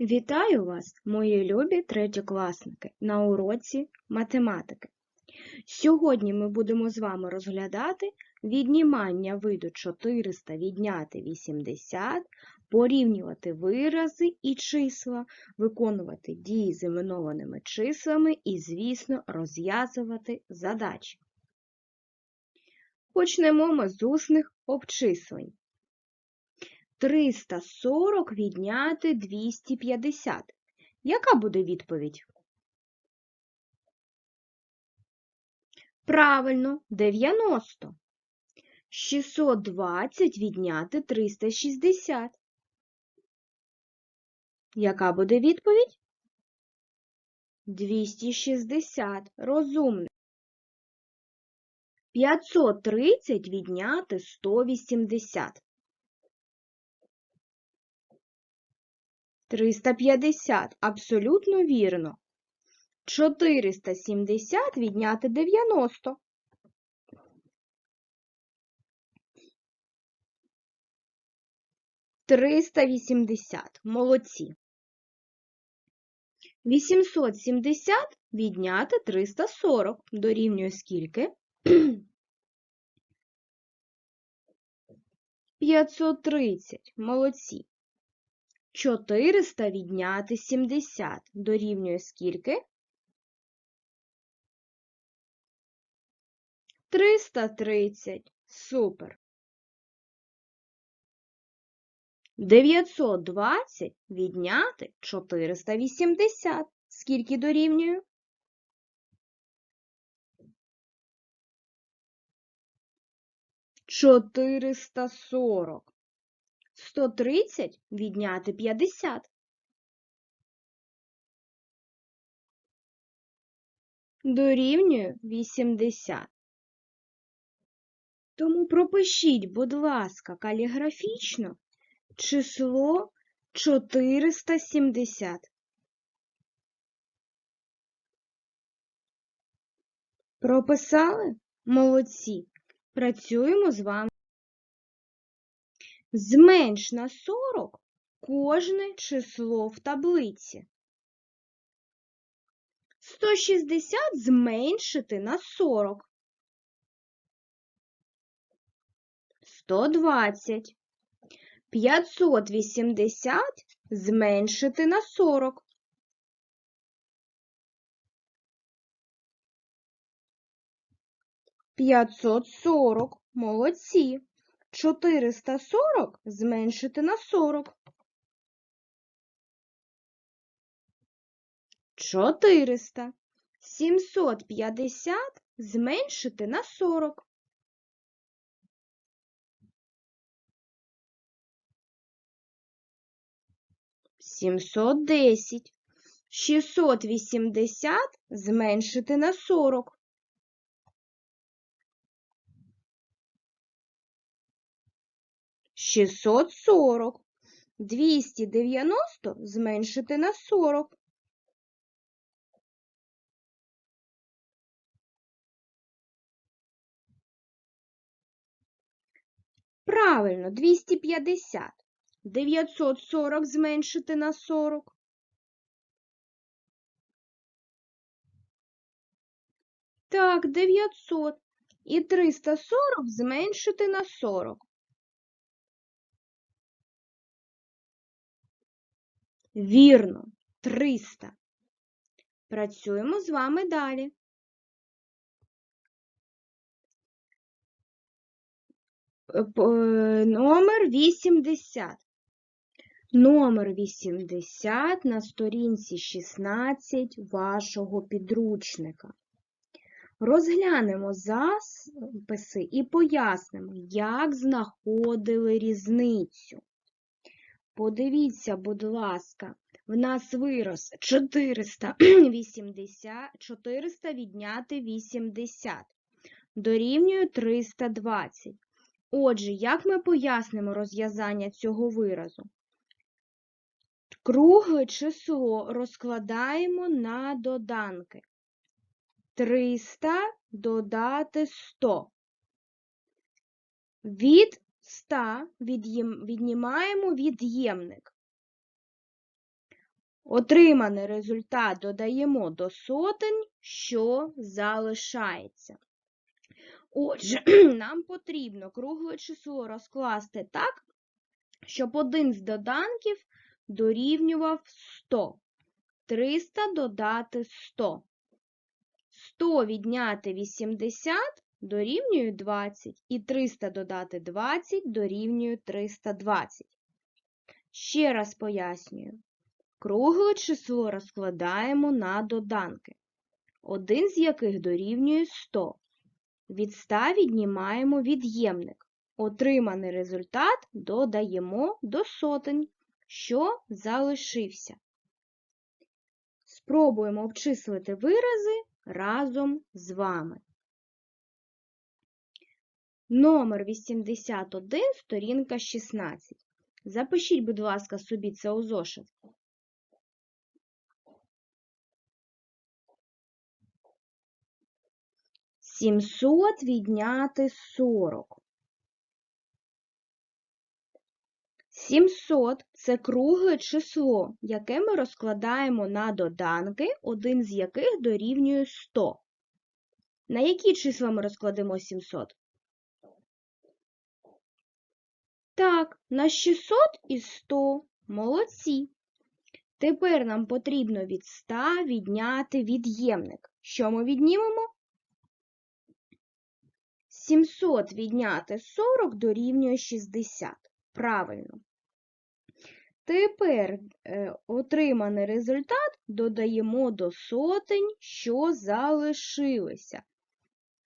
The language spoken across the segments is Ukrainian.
Вітаю вас, мої любі третьокласники, на уроці математики. Сьогодні ми будемо з вами розглядати віднімання виду 400 відняти 80, порівнювати вирази і числа, виконувати дії з іменованими числами і, звісно, розв'язувати задачі. Почнемо ми з усних обчислень. 340 відняти 250. Яка буде відповідь? Правильно, 90. 620 відняти 360. Яка буде відповідь? 260. Розумно. 530 відняти 180. 350. Абсолютно вірно. 470 відняти 90. Триста вісімдесят. Молодці. 870 відняти 340. Дорівнює скільки? 530. Молодці. 400 відняти 70 дорівнює скільки? 330. Супер. 920 відняти 480. Скільки дорівнює? 440. 130 відняти 50. Дорівнює 80. Тому пропишіть, будь ласка, каліграфічно число 470. Прописали? Молодці. Працюємо з вами. Зменш на 40 кожне число в таблиці. 160 зменшити на 40. 120. 580 зменшити на 40. 540. Молодці. 440 зменшити на 40. 400. 750 зменшити на 40. 710. 680 зменшити на 40. 640. 290 зменшити на 40. Правильно, 250. 940 зменшити на 40. Так, 900. І 340 зменшити на 40. Вірно, 300. Працюємо з вами далі. Е, е, Номер 80. Номер 80 на сторінці 16 вашого підручника. Розглянемо записи і пояснимо, як знаходили різницю. Подивіться, будь ласка, в нас вирос 480, 400 відняти 80. Дорівнює 320. Отже, як ми пояснимо розв'язання цього виразу? Кругле число розкладаємо на доданки. 300 додати 100. Від 100 від'єм- віднімаємо від'ємник. Отриманий результат додаємо до сотень, що залишається. Отже, нам потрібно кругле число розкласти так, щоб один з доданків дорівнював 100. 300 додати 100. 100 відняти 80 дорівнює 20. І 300 додати 20 дорівнює 320. Ще раз пояснюю. Кругле число розкладаємо на доданки, один з яких дорівнює 100. Від 100 віднімаємо від'ємник. Отриманий результат додаємо до сотень, що залишився. Спробуємо обчислити вирази разом з вами. Номер 81, сторінка 16. Запишіть, будь ласка, собі це у зошит. Сімсот відняти сорок. Сімсот – це кругле число, яке ми розкладаємо на доданки, один з яких дорівнює 100. На які числа ми розкладемо 700? Так, на 600 і 100. Молодці. Тепер нам потрібно від 100 відняти від'ємник. Що ми віднімемо? 700 відняти 40 дорівнює 60. Правильно. Тепер е, отриманий результат додаємо до сотень, що залишилися.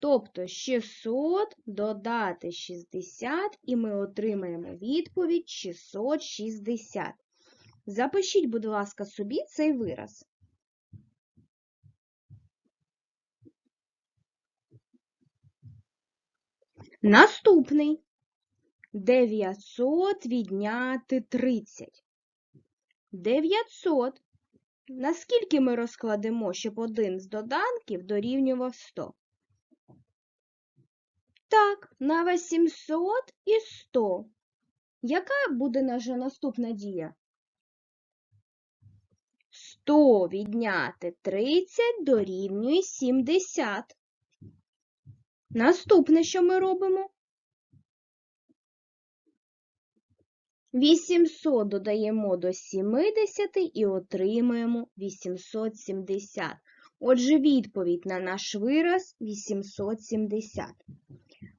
Тобто 600 додати 60, і ми отримаємо відповідь 660. Запишіть, будь ласка, собі цей вираз. Наступний. 900 відняти 30. 900. Наскільки ми розкладемо, щоб один з доданків дорівнював 100? Так, на 800 і 100. Яка буде наша наступна дія? 100 відняти 30 дорівнює 70. Наступне, що ми робимо? 800 додаємо до 70 і отримаємо 870. Отже, відповідь на наш вираз 870.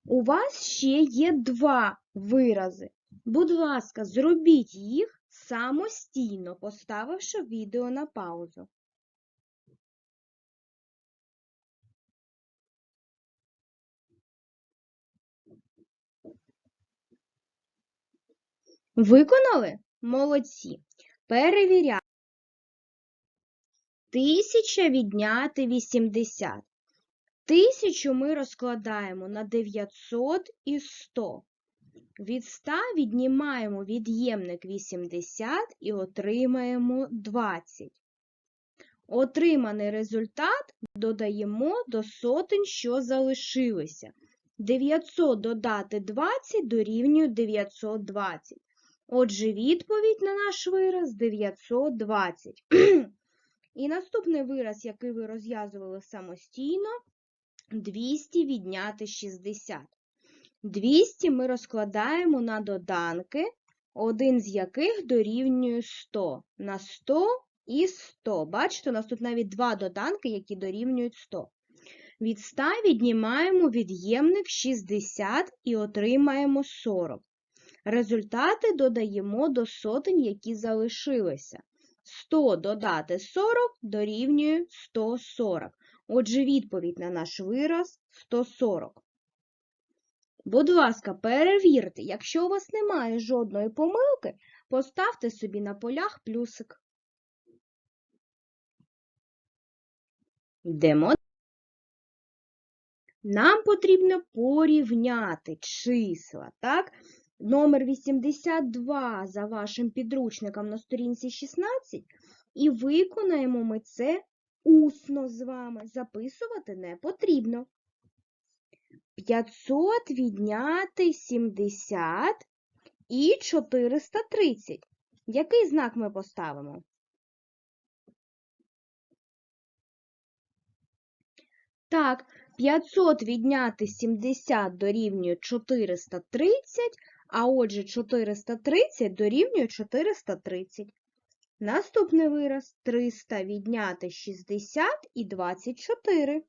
У вас ще є два вирази. Будь ласка, зробіть їх самостійно, поставивши відео на паузу. Виконали? Молодці. Перевіряємо. Тисяча відняти 80. Тисячу ми розкладаємо на 900 і 100. Від 100 віднімаємо від'ємник 80 і отримаємо 20. Отриманий результат додаємо до сотень, що залишилися. 900 додати 20 дорівнює 920. Отже, відповідь на наш вираз 920. І наступний вираз, який ви розв'язували самостійно, 200 відняти 60. 200 ми розкладаємо на доданки, один з яких дорівнює 100. На 100 і 100. Бачите, у нас тут навіть два доданки, які дорівнюють 100. Від 100 віднімаємо від'ємник 60 і отримаємо 40. Результати додаємо до сотень, які залишилися. 100 додати 40 дорівнює 140. Отже, відповідь на наш вираз 140. Будь ласка, перевірте, якщо у вас немає жодної помилки, поставте собі на полях плюсик. Йдемо. Нам потрібно порівняти числа, так? Номер 82 за вашим підручником на сторінці 16, і виконаємо ми це усно з вами записувати не потрібно. 500 відняти 70 і 430. Який знак ми поставимо? Так, 500 відняти 70 дорівнює 430, а отже 430 дорівнює 430. Наступний вираз 300 відняти 60 і 24.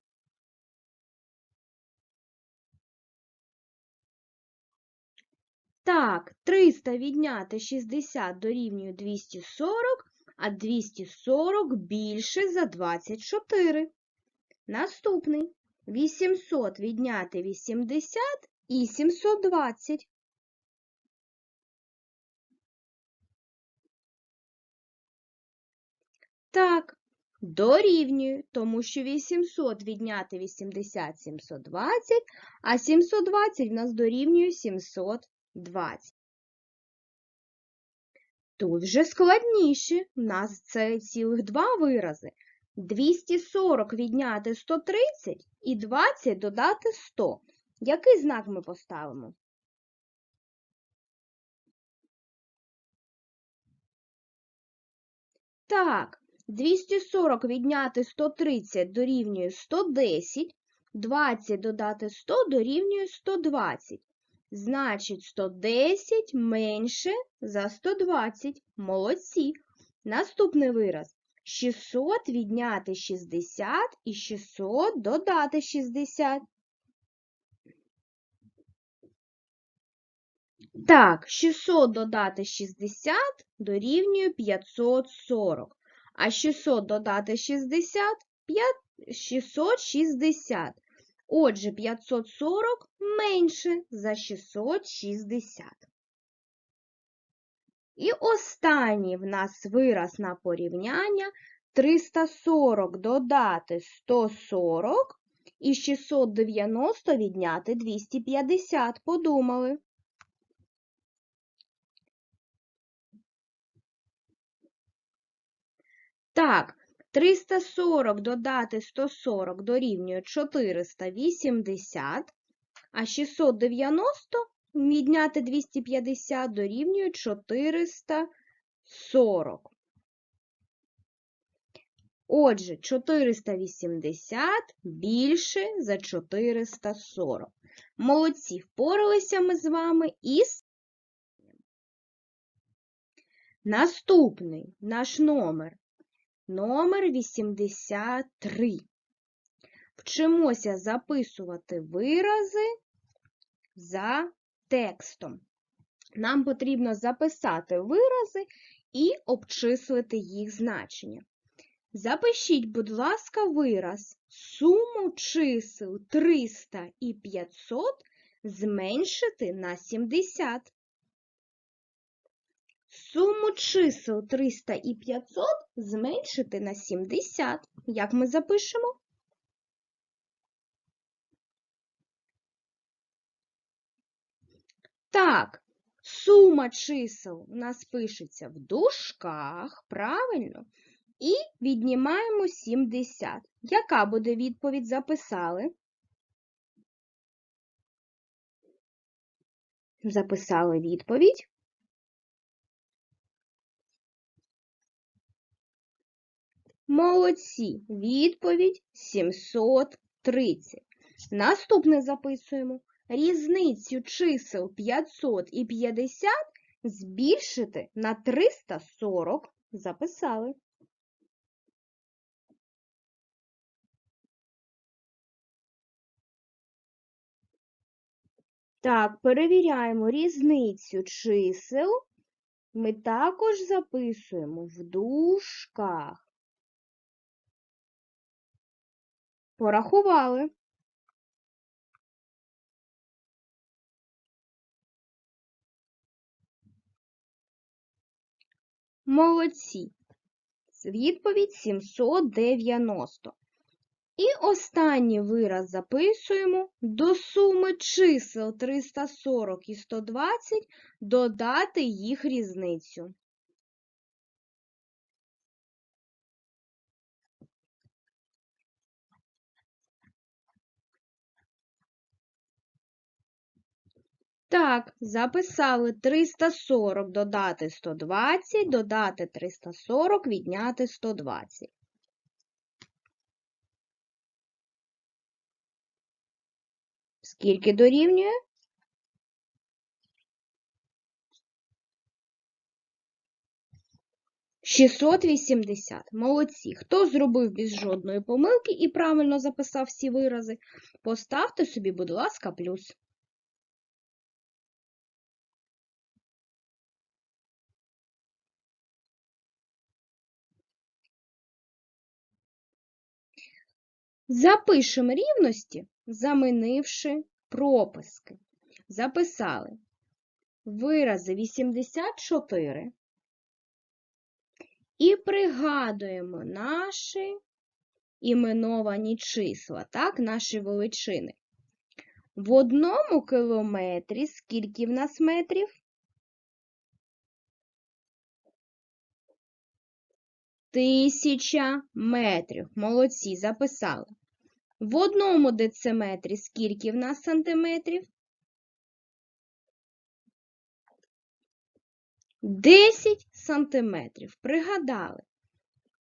Так, 300 відняти 60 дорівнює 240, а 240 більше за 24. Наступний 800 відняти 80 і 720. Так, дорівнює, тому що 800 відняти 80 720, а 720 в нас дорівнює 720. Тут вже складніше, у нас це цілих два вирази. 240 відняти 130 і 20 додати 100. Який знак ми поставимо? Так, 240 відняти 130 дорівнює 110, 20 додати 100 дорівнює 120. Значить, 110 менше за 120. Молодці. Наступний вираз. 600 відняти 60 і 600 додати 60. Так, 600 додати 60 дорівнює 540. А 600 додати 60 – 660. Отже, 540 менше за 660. І останній в нас вираз на порівняння 340 додати 140 і 690 відняти 250. Подумали. Так, 340 додати 140 дорівнює 480, а 690 відняти 250 дорівнює 440. Отже, 480 більше за 440. Молодці, впоралися ми з вами із наступний наш номер. Номер 83. Вчимося записувати вирази за текстом. Нам потрібно записати вирази і обчислити їх значення. Запишіть, будь ласка, вираз суму чисел 300 і 500 зменшити на 70. Суму чисел 300 і 500 зменшити на 70. Як ми запишемо? Так, сума чисел у нас пишеться в дужках, правильно? І віднімаємо 70. Яка буде відповідь записали? Записали відповідь. Молодці. Відповідь 730. Наступне записуємо. Різницю чисел 500 і 50 збільшити на 340. Записали. Так, перевіряємо різницю чисел. Ми також записуємо в дужках. Порахували. Молодці. Відповідь 790. І останній вираз записуємо до суми чисел 340 і 120 додати їх різницю. Так, записали 340 додати 120, додати 340, відняти 120. Скільки дорівнює? Шістсот вісімдесят. Молодці. Хто зробив без жодної помилки і правильно записав всі вирази, поставте собі, будь ласка, плюс. Запишемо рівності, замінивши прописки. Записали вирази 84 і пригадуємо наші іменовані числа, так, наші величини. В одному кілометрі скільки в нас метрів? Тисяча метрів. Молодці, записали. В одному дециметрі скільки в нас сантиметрів? 10 сантиметрів. Пригадали.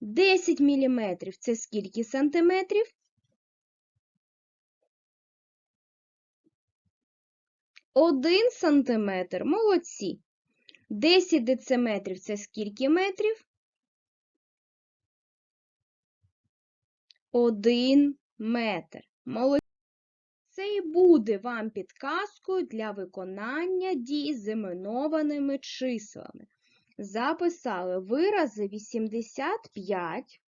10 міліметрів це скільки сантиметрів? 1 сантиметр. Молодці. 10 дециметрів це скільки метрів? 1 метр. Молодці. Це і буде вам підказкою для виконання дій з іменованими числами. Записали вирази 85.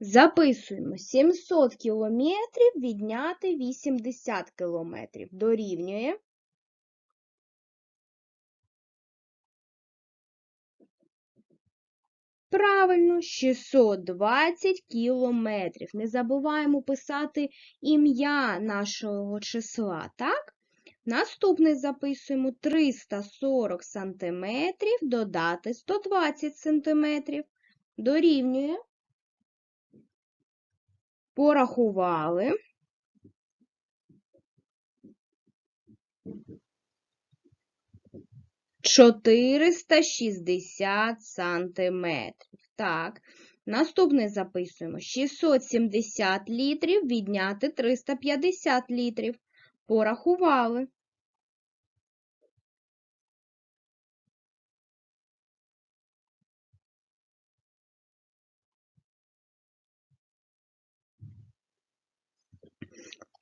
Записуємо 700 кілометрів відняти 80 кілометрів. Дорівнює. Правильно, 620 кілометрів. Не забуваємо писати ім'я нашого числа, так? Наступний записуємо 340 сантиметрів додати 120 сантиметрів. Дорівнює. Порахували. Чотириста шістдесят сантиметрів. Так, наступне записуємо. 670 літрів відняти 350 літрів. Порахували.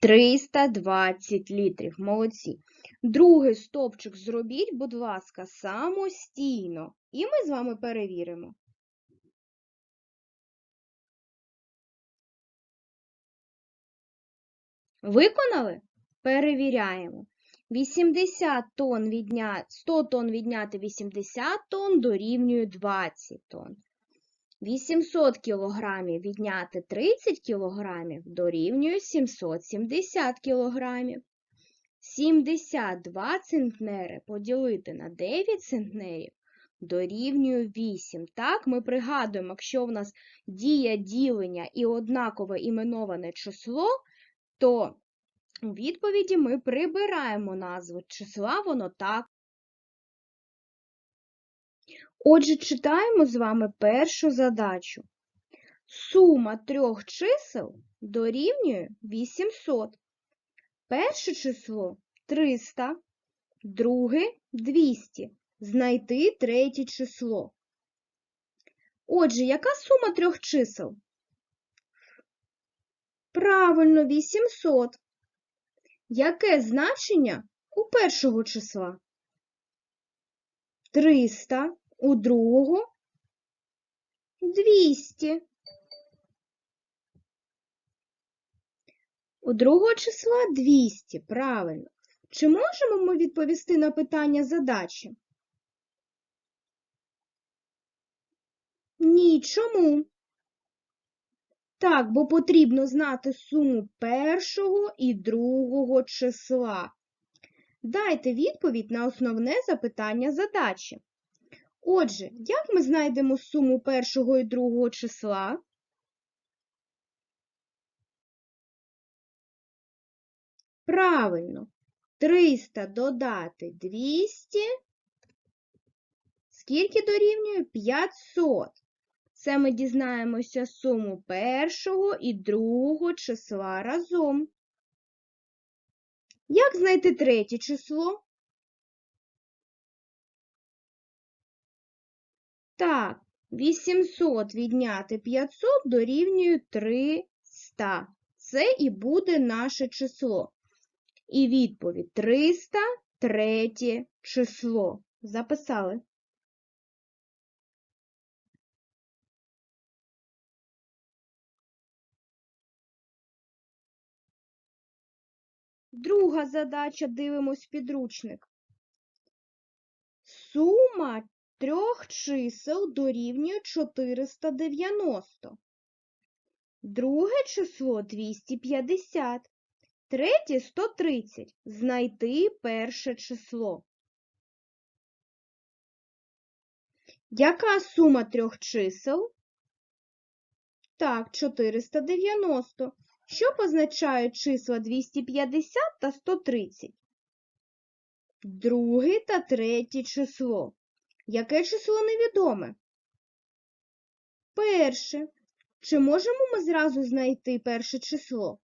Триста двадцять літрів. Молодці. Другий стовпчик зробіть, будь ласка, самостійно. І ми з вами перевіримо. Виконали? Перевіряємо. 80 тонн відняти, 100 тонн відняти 80 тонн дорівнює 20 тонн. 800 кілограмів відняти 30 кілограмів дорівнює 770 кілограмів. 72 центнери поділити на 9 центнерів дорівнює 8. Так, ми пригадуємо, якщо в нас дія ділення і однакове іменоване число, то у відповіді ми прибираємо назву числа, воно так. Отже, читаємо з вами першу задачу. Сума трьох чисел дорівнює 800. Перше число 300, друге 200. Знайти третє число. Отже, яка сума трьох чисел? Правильно, 800. Яке значення у першого числа? 300, у другого 200. У другого числа 200, правильно. Чи можемо ми відповісти на питання задачі? Ні, чому? Так, бо потрібно знати суму першого і другого числа. Дайте відповідь на основне запитання задачі. Отже, як ми знайдемо суму першого і другого числа? Правильно, 300 додати 200. Скільки дорівнює 500? Це ми дізнаємося суму першого і другого числа разом. Як знайти третє число? Так, 800 відняти 500 дорівнює 300. Це і буде наше число. І відповідь 300 третє число. Записали. Друга задача, дивимось підручник. Сума трьох чисел дорівнює 490. Друге число 250. Третє 130. Знайти перше число. Яка сума трьох чисел? Так, 490. Що позначають числа 250 та 130? Друге та третє число. Яке число невідоме? Перше. Чи можемо ми зразу знайти перше число?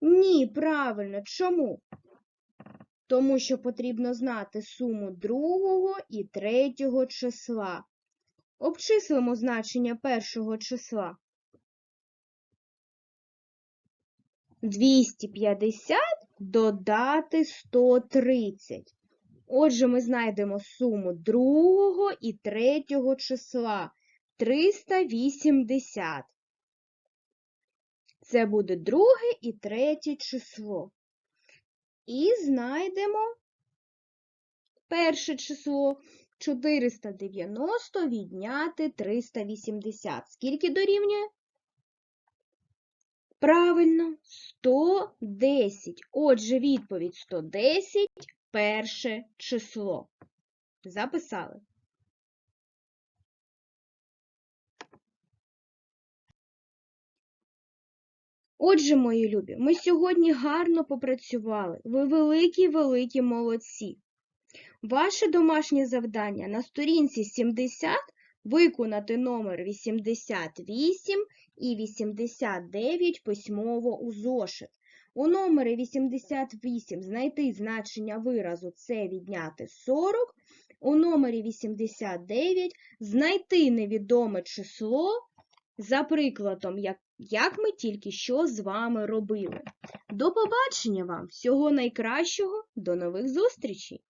Ні, правильно. Чому? Тому що потрібно знати суму другого і третього числа. Обчислимо значення першого числа. 250 додати 130. Отже, ми знайдемо суму другого і третього числа 380. Це буде друге і третє число. І знайдемо перше число 490 відняти 380. Скільки дорівнює? Правильно, 110. Отже, відповідь 110 перше число. Записали. Отже, мої любі, ми сьогодні гарно попрацювали. Ви великі-великі молодці. Ваше домашнє завдання на сторінці 70 виконати номер 88 і 89 письмово у зошит. У номері 88 знайти значення виразу це відняти 40. У номері 89 знайти невідоме число за прикладом, як, як ми тільки що з вами робили. До побачення вам! Всього найкращого, до нових зустрічей!